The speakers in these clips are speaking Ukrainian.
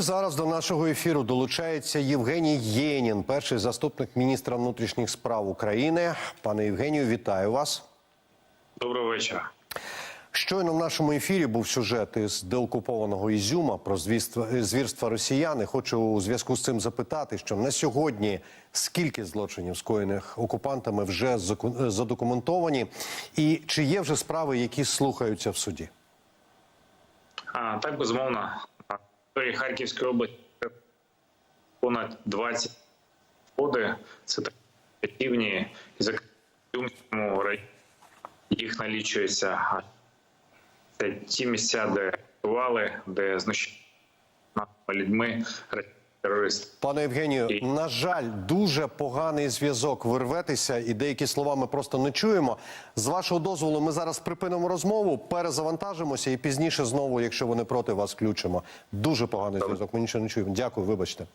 І зараз до нашого ефіру долучається Євгеній Єнін, перший заступник міністра внутрішніх справ України. Пане Євгенію, вітаю вас. Доброго вечора. Щойно в нашому ефірі був сюжет із деокупованого Ізюма про звірства, росіян. І Хочу у зв'язку з цим запитати, що на сьогодні скільки злочинів скоєних окупантами вже задокументовані, і чи є вже справи, які слухаються в суді? А, так, безумовно, Харківської області понад 20 води. Це так рівні і за районі їх налічується. Це ті місця, де бували, де знущали над людьми Пане Євгенію, І- на жаль, дуже поганий зв'язок. Ви рветеся, і деякі слова ми просто не чуємо. З вашого дозволу, ми зараз припинимо розмову, перезавантажимося і пізніше знову, якщо ви не проти, вас включимо. Дуже поганий зв'язок. Ми нічого не чуємо. Дякую, вибачте.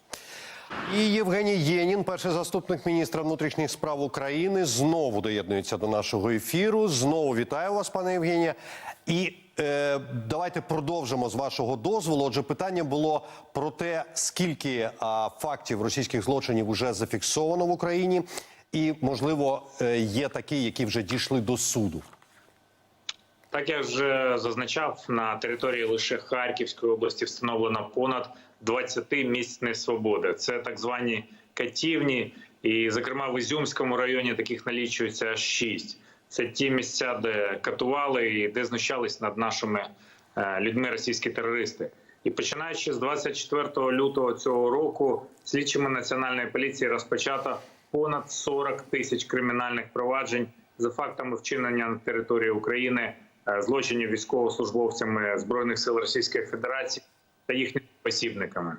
І Євгеній Єнін, перший заступник міністра внутрішніх справ України, знову доєднується до нашого ефіру. Знову вітаю вас, пане Євгенія. І давайте продовжимо з вашого дозволу. Отже, питання було про те, скільки а, фактів російських злочинів вже зафіксовано в Україні, і можливо е, є такі, які вже дійшли до суду. Так я вже зазначав, на території лише Харківської області встановлено понад 20 місць несвободи. Це так звані катівні, і, зокрема, в Ізюмському районі таких налічується аж 6. Це ті місця, де катували і де знущались над нашими е, людьми російські терористи. І починаючи з 24 лютого цього року, слідчими національної поліції розпочато понад 40 тисяч кримінальних проваджень за фактами вчинення на території України е, злочинів військовослужбовцями збройних сил Російської Федерації та їхніми посібниками.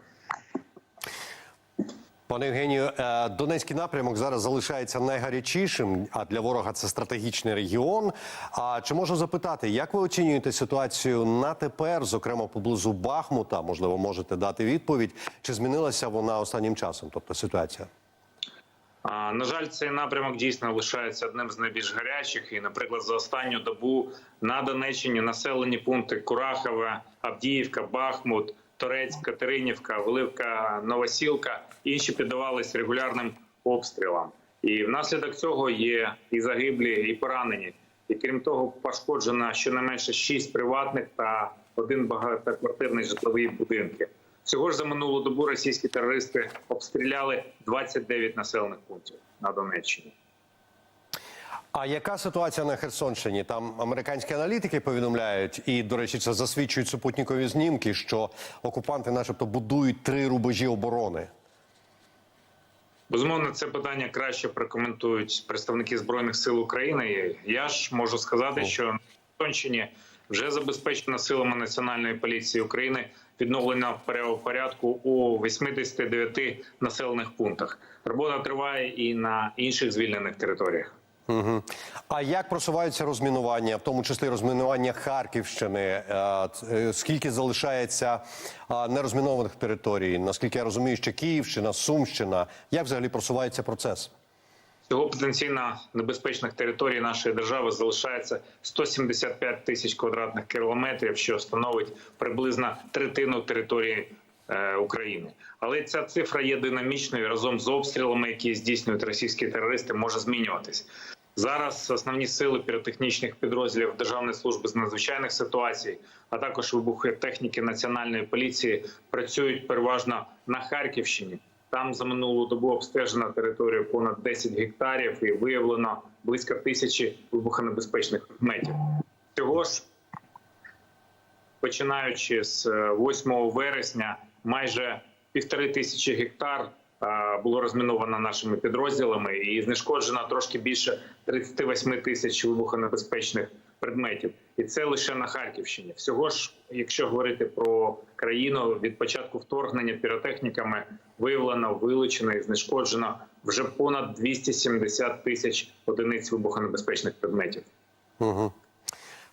Пане Євгенію, е, Донецький напрямок зараз залишається найгарячішим, а для ворога це стратегічний регіон. А чи можу запитати, як ви оцінюєте ситуацію на тепер, зокрема поблизу Бахмута? Можливо, можете дати відповідь, чи змінилася вона останнім часом? Тобто ситуація? На жаль, цей напрямок дійсно лишається одним з найбільш гарячих. І, наприклад, за останню добу на Донеччині населені пункти Курахове, Авдіївка, Бахмут, Торецьк, Катеринівка, Велика Новосілка інші піддавались регулярним обстрілам. І внаслідок цього є і загиблі, і поранені. І крім того, пошкоджено щонайменше шість приватних та один багатоквартирний житловий будинки. Всього ж за минулу добу російські терористи обстріляли 29 населених пунктів на Донеччині. А яка ситуація на Херсонщині? Там американські аналітики повідомляють, і до речі, це засвідчують супутникові знімки, що окупанти, начебто, будують три рубежі оборони. Безумовно, це питання краще прокоментують представники збройних сил України. Я ж можу сказати, що на Херсонщині вже забезпечено силами національної поліції України відновлення правопорядку у 89 населених пунктах. Робота триває і на інших звільнених територіях. Угу. А як просуваються розмінування, в тому числі розмінування Харківщини? Е, е, Скільки залишається нерозмінованих територій? Наскільки я розумію, що Київщина, Сумщина, як взагалі просувається процес? Всього потенційно небезпечних територій нашої держави залишається 175 тисяч квадратних кілометрів, що становить приблизно третину території е, України. Але ця цифра є динамічною разом з обстрілами, які здійснюють російські терористи, може змінюватись. Зараз основні сили піротехнічних підрозділів Державної служби з надзвичайних ситуацій, а також вибухотехніки національної поліції працюють переважно на Харківщині. Там за минулу добу обстежена територія понад 10 гектарів і виявлено близько тисячі вибухонебезпечних предметів. Цього ж, починаючи з е, 8 вересня, майже півтори тисячі гектар е, було розміновано нашими підрозділами і знешкоджено трошки більше 38 тисяч вибухонебезпечних предметів. І це лише на Харківщині. Всього ж, якщо говорити про країну, від початку вторгнення піротехніками виявлено, вилучено і знешкоджено вже понад 270 тисяч одиниць вибухонебезпечних предметів. Угу.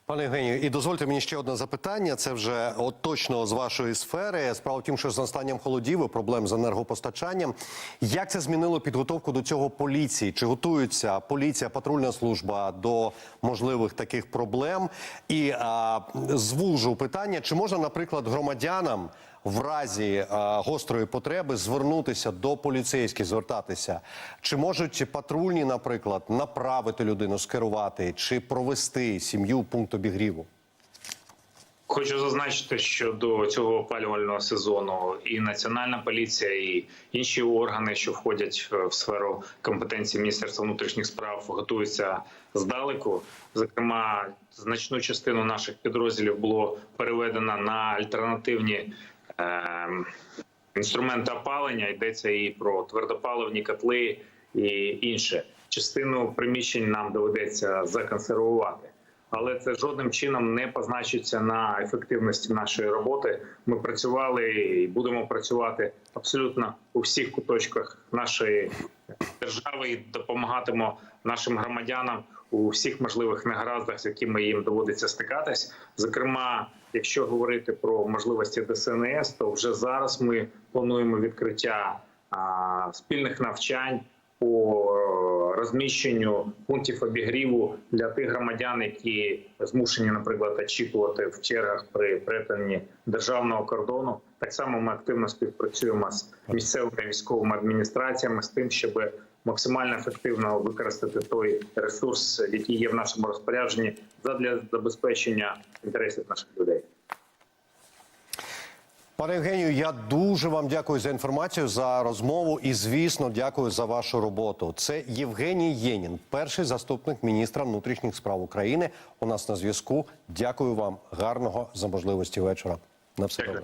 Пане Євгенію, і дозвольте мені ще одне запитання. Це вже от точно з вашої сфери. Справа в тім, що з настанням холодів і проблем з енергопостачанням. Як це змінило підготовку до цього поліції? Чи готується поліція, патрульна служба до можливих таких проблем? І а, звужу питання: чи можна, наприклад, громадянам в разі е, гострої потреби звернутися до поліцейських, звертатися? Чи можуть патрульні, наприклад, направити людину, скерувати чи провести сім'ю пункт обігріву? Хочу зазначити, що до цього опалювального сезону і національна поліція, і інші органи, що входять е, в сферу компетенції Міністерства внутрішніх справ, готуються здалеку. Зокрема, значну частину наших підрозділів було переведено на альтернативні. Е Інструменти опалення йдеться і про твердопаливні котли і інше. Частину приміщень нам доведеться законсервувати але це жодним чином не позначиться на ефективності нашої роботи. Ми працювали і будемо працювати абсолютно у всіх куточках нашої держави і допомагатимо нашим громадянам у всіх можливих негараздах, з якими їм доводиться стикатись. Зокрема, якщо говорити про можливості ДСНС, то вже зараз ми плануємо відкриття спільних навчань по розміщенню пунктів обігріву для тих громадян, які змушені, наприклад, очікувати в чергах при перетині державного кордону. Так само ми активно співпрацюємо з місцевими військовими адміністраціями з тим, щоб максимально ефективно використати той ресурс, який є в нашому розпорядженні, задля забезпечення інтересів наших людей. Пане Євгенію, я дуже вам дякую за інформацію, за розмову і, звісно, дякую за вашу роботу. Це Євгеній Єнін, перший заступник міністра внутрішніх справ України. У нас на зв'язку. Дякую вам. Гарного за можливості вечора. На все добре.